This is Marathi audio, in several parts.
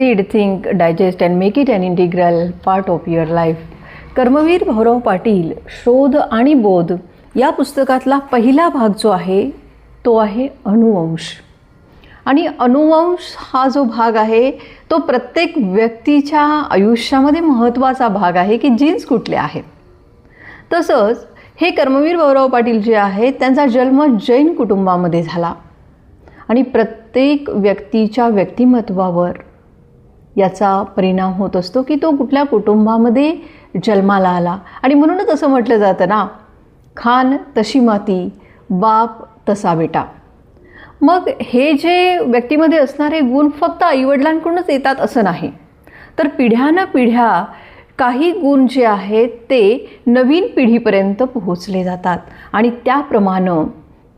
Read think digest and make it an integral part of your life Karmaveer Bhaurao Patil शोध आणि बोध या पुस्तकातला पहिला भाग जो आहे तो आहे अनुवंश. आणि अनुवंश हा जो भाग आहे तो प्रत्येक व्यक्तीच्या आयुष्यामध्ये महत्त्वाचा भाग आहे की जीन्स कुठले आहेत. तसंच हे कर्मवीर भाऊराव पाटील जे आहेत त्यांचा जन्म जैन कुटुंबामध्ये झाला. आणि प्रत्येक व्यक्तीच्या व्यक्तिमत्वावर याचा परिणाम होत असतो की तो कुठल्या कुटुंबामध्ये जन्माला आला. आणि म्हणूनच असं म्हटलं जातं ना खान तशी माती बाप तसा बेटा. मग हे जे व्यक्तीमध्ये असणारे गुण फक्त आईवडिलांकडूनच येतात असं नाही. तर पिढ्यानं पिढ्या काही गुण जे आहेत ते नवीन पिढीपर्यंत पोहोचले जातात. आणि त्याप्रमाणे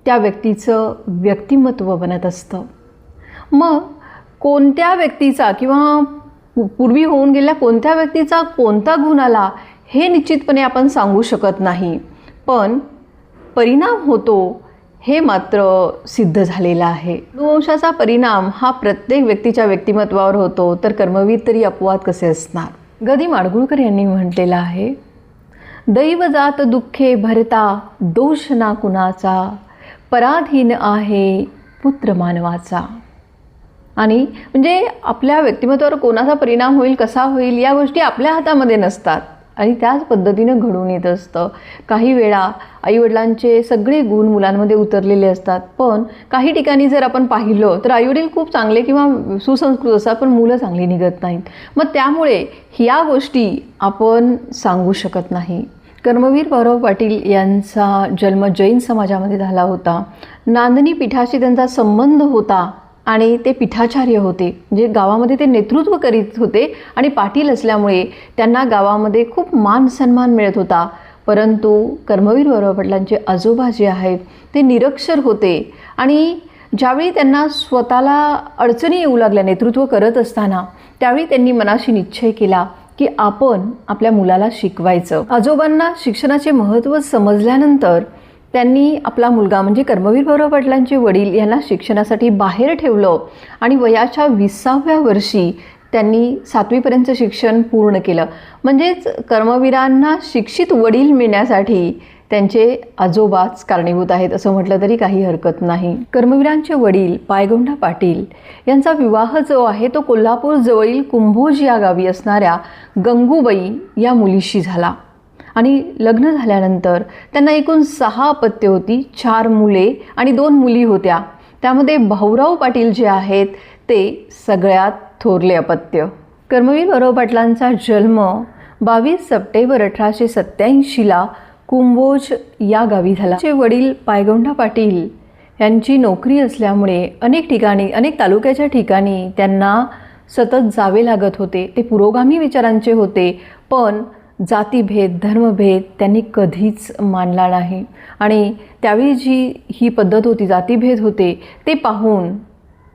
त्या व्यक्तीचं व्यक्तिमत्व बनत असतं. मग कोणत्या व्यक्तीचा किंवा पूर्वी होऊन गेलेल्या कोणत्या व्यक्तीचा कोणता गुण आला हे निश्चितपणे आपण सांगू शकत नाही. पण परिणाम होतो हे मात्र सिद्ध झालेलं आहे. अनुवंशाचा परिणाम हा प्रत्येक व्यक्तीच्या व्यक्तिमत्वावर होतो तर कर्मवीर तरी अपवाद कसे असणार? गदी माडगुळकर यांनी म्हटलेलं आहे दैव जात दुःखे भरता दोष ना कुणाचा पराधीन आहे पुत्र मानवाचा. आणि म्हणजे आपल्या व्यक्तिमत्वावर कोणाचा परिणाम होईल कसा होईल या गोष्टी आपल्या हातामध्ये नसतात. आणि त्याच पद्धतीनं घडून येत असतं. काही वेळा आईवडिलांचे सगळे गुण मुलांमध्ये उतरलेले असतात. पण काही ठिकाणी जर आपण पाहिलं तर आईवडील खूप चांगले किंवा सुसंस्कृत असतात पण मुलं चांगली निघत नाहीत. मग त्यामुळे ह्या गोष्टी आपण सांगू शकत नाही. कर्मवीर भाऊराव पाटील यांचा जन्म जैन समाजामध्ये झाला होता. नांदणी पीठाशी त्यांचा संबंध होता. आणि ते पीठाचार्य होते म्हणजे गावामध्ये ते नेतृत्व करीत होते आणि पाटील असल्यामुळे त्यांना गावामध्ये खूप मान सन्मान मिळत होता. परंतु कर्मवीर वरवपटलांचे आजोबा जे आहेत ते निरक्षर होते आणि ज्यावेळी त्यांना स्वतःला अडचणी येऊ लागल्या नेतृत्व करत असताना त्यावेळी त्यांनी मनाशी निश्चय केला की आपण आपल्या मुलाला शिकवायचं. आजोबांना शिक्षणाचे महत्त्व समजल्यानंतर त्यांनी आपला मुलगा म्हणजे कर्मवीर भाऊराव पाटलांचे वडील यांना शिक्षणासाठी बाहेर ठेवलं आणि वयाच्या विसाव्या वर्षी त्यांनी सातवीपर्यंतचं शिक्षण पूर्ण केलं. म्हणजेच कर्मवीरांना शिक्षित वडील मिळण्यासाठी त्यांचे आजोबाच कारणीभूत आहेत असं म्हटलं तरी काही हरकत नाही. कर्मवीरांचे वडील पायगोंडा पाटील यांचा विवाह जो आहे तो कोल्हापूर जवळील कुंभोज या गावी असणाऱ्या गंगूबाई या मुलीशी झाला. आणि लग्न झाल्यानंतर त्यांना एकूण सहा अपत्य होती चार मुले आणि दोन मुली होत्या. त्यामध्ये भाऊराव पाटील जे आहेत ते सगळ्यात थोरले अपत्य. कर्मवीर भाऊराव पाटलांचा जन्म बावीस सप्टेंबर अठराशे सत्याऐंशीला कुंभोज या गावी झाला. चे वडील पायगोंडा पाटील यांची नोकरी असल्यामुळे अनेक ठिकाणी अनेक तालुक्याच्या ठिकाणी त्यांना सतत जावे लागत होते. ते पुरोगामी विचारांचे होते. पण जातीभेद धर्मभेद त्यांनी कधीच मानला नाही. आणि त्यावेळी जी ही पद्धत होती जातीभेद होते ते पाहून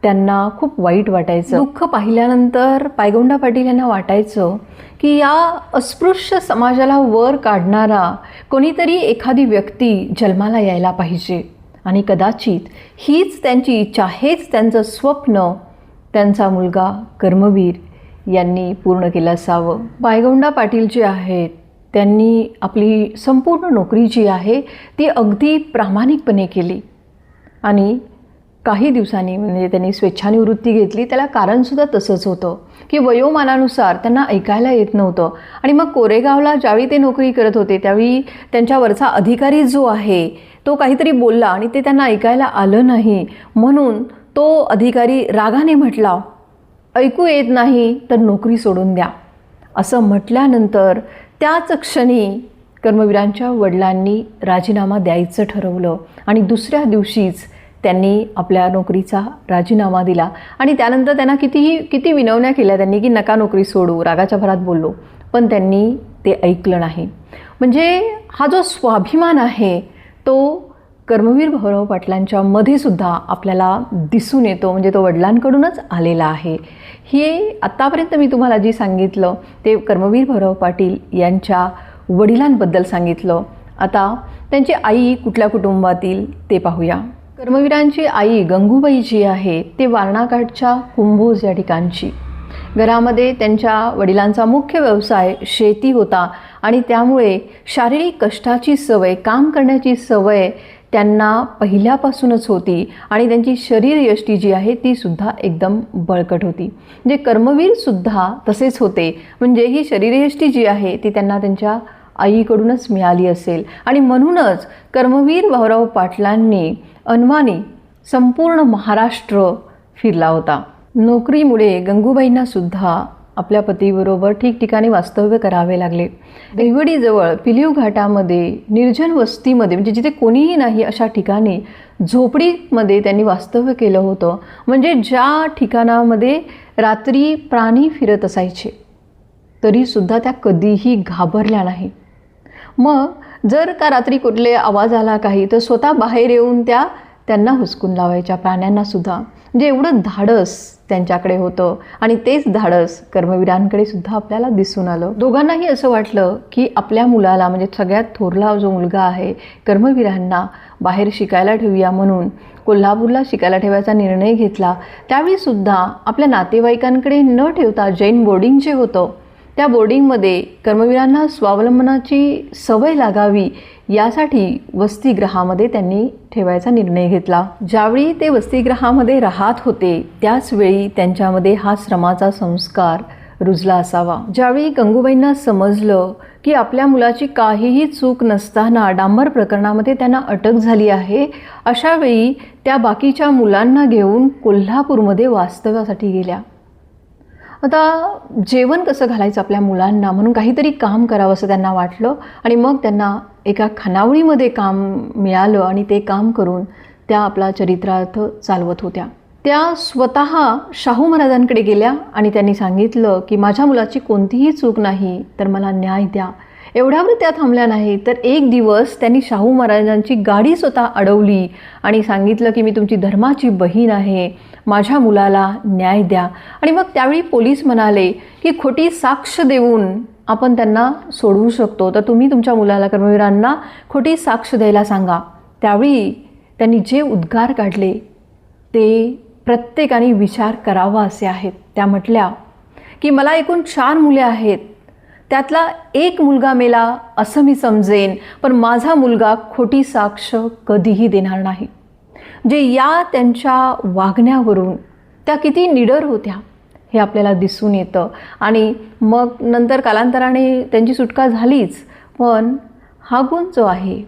त्यांना खूप वाईट वाटायचं. दुःख पाहिल्यानंतर पायगोंडा पाटील यांना वाटायचं की या अस्पृश्य समाजाला वर काढणारा कोणीतरी एखादी व्यक्ती जन्माला यायला पाहिजे. आणि कदाचित हीच त्यांची इच्छा हेच त्यांचं स्वप्न त्यांचा मुलगा कर्मवीर यांनी पूर्ण केलं असावं. बायगोंडा पाटील जे आहेत त्यांनी आपली संपूर्ण नोकरी जी आहे ती अगदी प्रामाणिकपणे केली. आणि काही दिवसांनी म्हणजे त्यांनी स्वेच्छानिवृत्ती घेतली. त्याला कारणसुद्धा तसंच होतं की वयोमानानुसार त्यांना ऐकायला येत नव्हतं. आणि मग कोरेगावला ज्यावेळी ते नोकरी करत होते त्यावेळी त्यांच्यावरचा अधिकारी जो आहे तो काहीतरी बोलला आणि ते त्यांना ऐकायला आलं नाही. म्हणून तो अधिकारी रागाने म्हटला ऐकू येत नाही तर नोकरी सोडून द्या. असं म्हटल्यानंतर त्याच क्षणी कर्मवीरांच्या वडिलांनी राजीनामा द्यायचं ठरवलं आणि दुसऱ्या दिवशीच त्यांनी आपल्या नोकरीचा राजीनामा दिला. आणि त्यानंतर त्यांना कितीही किती विनवण्या केल्या त्यांनी की नका नोकरी सोडू रागाच्या भरात बोललो. पण त्यांनी ते ऐकलं नाही. म्हणजे हा जो स्वाभिमान आहे तो कर्मवीर भाऊराव पाटलांच्या मध्ये सुद्धा आपल्याला दिसून येतो म्हणजे तो वडिलांकडूनच आलेला आहे. हे आत्तापर्यंत मी तुम्हाला जी सांगितलं ते कर्मवीर भाऊराव पाटील यांच्या वडिलांबद्दल सांगितलं. आता त्यांची आई कुठल्या कुटुंबातील ते पाहूया. कर्मवीरांची आई गंगूबाई जी आहे ते वारणाकाठच्या कुंभोज या ठिकाणची. घरामध्ये त्यांच्या वडिलांचा मुख्य व्यवसाय शेती होता आणि त्यामुळे शारीरिक कष्टाची सवय काम करण्याची सवय त्यांना पहिल्यापासूनच होती आणि त्यांची शरीरयष्टी जी आहे ती सुद्धा एकदम बळकट होती. म्हणजे जे कर्मवीरसुद्धा तसेच होते. म्हणजे ही शरीरयष्टी जी आहे ती त्यांना त्यांच्या आईकडूनच मिळाली असेल. आणि म्हणूनच कर्मवीर भाऊराव पाटलांनी अनवानी संपूर्ण महाराष्ट्र फिरला होता. नोकरीमुळे गंगूबाईंना सुद्धा आपल्या पतीबरोबर ठिकठिकाणी वास्तव्य करावे लागले. देवडीजवळ पिलीव घाटामध्ये निर्जन वस्तीमध्ये म्हणजे जिथे कोणीही नाही अशा ठिकाणी झोपडीमध्ये त्यांनी वास्तव्य केलं होतं. म्हणजे ज्या ठिकाणामध्ये रात्री प्राणी फिरत असायचे तरीसुद्धा त्या कधीही घाबरल्या नाही. मग जर का रात्री कुठले आवाज आला काही तर स्वतः बाहेर येऊन त्या त्यांना हुसकून लावायच्या प्राण्यांना सुद्धा म्हणजे एवढं धाडस त्यांच्याकडे होतं आणि तेच धाडस कर्मवीरांकडे सुद्धा आपल्याला दिसून आलं. दोघांनाही असं वाटलं की आपल्या मुलाला म्हणजे सगळ्यात थोरला जो मुलगा आहे कर्मवीरांना बाहेर शिकायला ठेवूया म्हणून कोल्हापूरला शिकायला ठेवायचा निर्णय घेतला त्यावेळीसुद्धा आपल्या नातेवाईकांकडे न ठेवता जैन बोर्डिंग जे होतं. त्या बोर्डिंगमध्ये कर्मवीरांना स्वावलंबनाची सवय लागावी यासाठी वसतिगृहामध्ये त्यांनी ठेवायचा निर्णय घेतला. ज्यावेळी ते वसतिगृहामध्ये राहत होते त्याचवेळी त्यांच्यामध्ये हा श्रमाचा संस्कार रुजला असावा. ज्यावेळी गंगूबाईंना समजलं की आपल्या मुलाची काहीही चूक नसताना डांबर प्रकरणामध्ये त्यांना अटक झाली आहे अशावेळी त्या बाकीच्या मुलांना घेऊन कोल्हापूरमध्ये वास्तव्यासाठी गेल्या. आता जेवण कसं घालायचं आपल्या मुलांना? म्हणून काहीतरी काम करावं असं त्यांना वाटलं. आणि मग त्यांना एका खानावळीमध्ये काम मिळालं आणि ते काम करून त्या आपला चरित्रार्थ चालवत होत्या. त्या स्वतः शाहू महाराजांकडे गेल्या आणि त्यांनी सांगितलं की माझ्या मुलाची कोणतीही चूक नाही तर मला न्याय द्या. एवढ्यावर त्या थांबल्या नाही तर एक दिवस त्यांनी शाहू महाराजांची गाडी स्वतः अडवली आणि सांगितलं की मी तुमची धर्माची बहीण आहे. माझ्या मुलाला न्याय द्या. आणि मग त्यावेळी पोलीस म्हणाले की खोटी साक्ष देऊन आपण त्यांना सोडवू शकतो. तर तुम्ही तुमच्या मुलाला कर्मवीरांना खोटी साक्ष द्यायला सांगा. त्यावेळी त्यांनी जे उद्गार काढले ते प्रत्येकाने विचार करावा असे आहेत. त्या म्हटल्या की मला एकूण चार मुले आहेत. त्यातला एक मुलगा मेला असं मी समजेन पण माझा मुलगा खोटी साक्ष कधीही देणार नाही. जे या त्यांच्या वागण्यावरून त्या किती निडर होत्या हे आपल्याला दिसून येतं. आणि मग नंतर कालांतराने त्यांची सुटका झालीच पण हा गुण जो आहे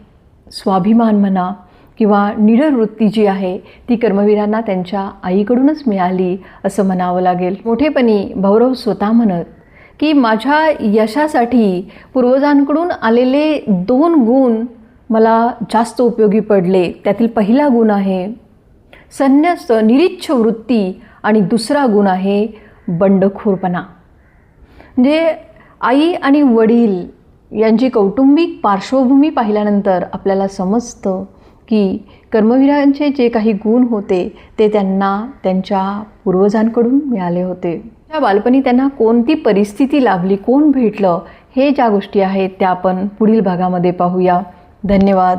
स्वाभिमान म्हणा किंवा निडर वृत्ती जी आहे ती कर्मवीरांना त्यांच्या आईकडूनच मिळाली असं म्हणावं लागेल. मोठेपणी भौरव स्वतः म्हणत की माझ्या यशासाठी पूर्वजांकडून आलेले दोन गुण मला जास्त उपयोगी पडले. त्यातील पहिला गुण आहे संन्यस्त निरीच्छ वृत्ती आणि दुसरा गुण आहे बंडखोरपणा. म्हणजे आई आणि वडील यांची कौटुंबिक पार्श्वभूमी पाहिल्यानंतर आपल्याला समजतं की कर्मवीरांचे जे काही गुण होते ते त्यांना त्यांच्या पूर्वजांकडून मिळाले होते. त्या बालपणी त्यांना कोणती परिस्थिती लाभली कोण भेटलं हे ज्या गोष्टी आहेत त्या आपण पुढील भागामध्ये पाहूया. धन्यवाद.